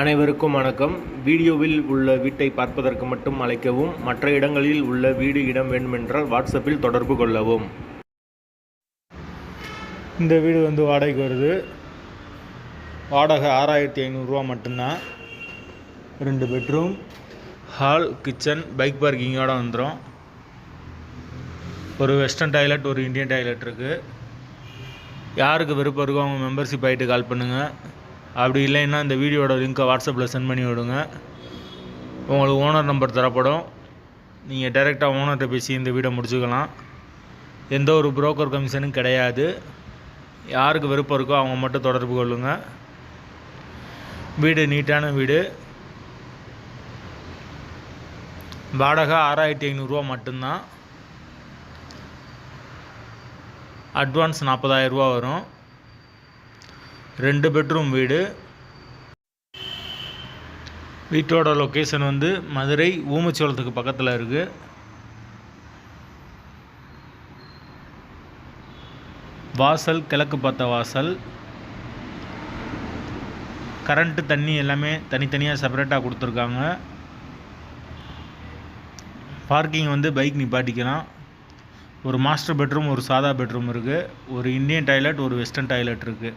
அனைவருக்கும் வணக்கம். வீடியோவில் உள்ள வீட்டை பார்ப்பதற்கு மட்டும் அழைக்கவும் மற்ற இடங்களில் உள்ள வீடு இடம் வேண்டுமென்றால் வாட்ஸ்அப்பில் தொடர்பு கொள்ளவும். இந்த வீடு வந்து வாடகைக்கு வருது. வாடகை ஆறாயிரத்தி ஐநூறுரூவா மட்டும்தான். ரெண்டு பெட்ரூம் ஹால் கிச்சன் பைக் பார்க்கிங்கோட வந்துடும் ஒரு வெஸ்டர்ன் டாய்லெட் ஒரு இந்தியன் டாய்லெட் இருக்குது யாருக்கு விருப்பம் இருக்கோ அவங்க மெம்பர்ஷிப் ஆகிட்டு கால் பண்ணுங்கள் அப்படி இல்லைன்னா இந்த வீடியோட லிங்க்கை வாட்ஸ்அப்பில் சென்ட் பண்ணி விடுங்க. உங்களுக்கு ஓனர் நம்பர் தரப்படும். நீங்கள் டைரெக்டாக ஓனர்கிட்ட பேசி இந்த வீடை முடிச்சுக்கலாம். எந்த ஒரு புரோக்கர் கமிஷனும் கிடையாது. யாருக்கு விருப்பம் இருக்கோ அவங்க மட்டும் தொடர்பு கொள்ளுங்கள் வீடு நீட்டான வீடு. வாடகை ஆறாயிரத்தி ஐநூறுரூவா மட்டும்தான். அட்வான்ஸ் நாற்பதாயிரரூவா வரும். ரெண்டு பெட்ரூம் வீடு. வீட்டோட லொக்கேஷன் வந்து மதுரை ஊமச்சோளத்துக்கு பக்கத்தில் இருக்குது வாசல் கிழக்கு பார்த்த வாசல். கரண்ட்டு தண்ணி எல்லாமே தனித்தனியாக செப்பரேட்டாக கொடுத்துருக்காங்க. பார்க்கிங் வந்து பைக் நிப்பாட்டிக்கலாம். ஒரு மாஸ்டர் பெட்ரூம் ஒரு சாதா பெட்ரூம் இருக்குது ஒரு இந்தியன் டாய்லெட் ஒரு வெஸ்டர்ன் டாய்லெட் இருக்குது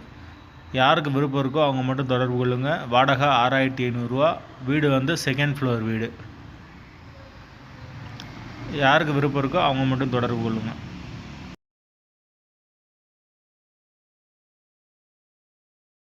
யாருக்கு விருப்பம் இருக்கோ அவங்க மட்டும் தொடர்பு கொள்ளுங்கள் வாடகை ஆறாயிரத்தி ஐநூறுரூவா வீடு வந்து செகண்ட் ஃப்ளோர் வீடு. யாருக்கு விருப்பம் இருக்கோ அவங்க மட்டும் தொடர்பு கொள்ளுங்கள்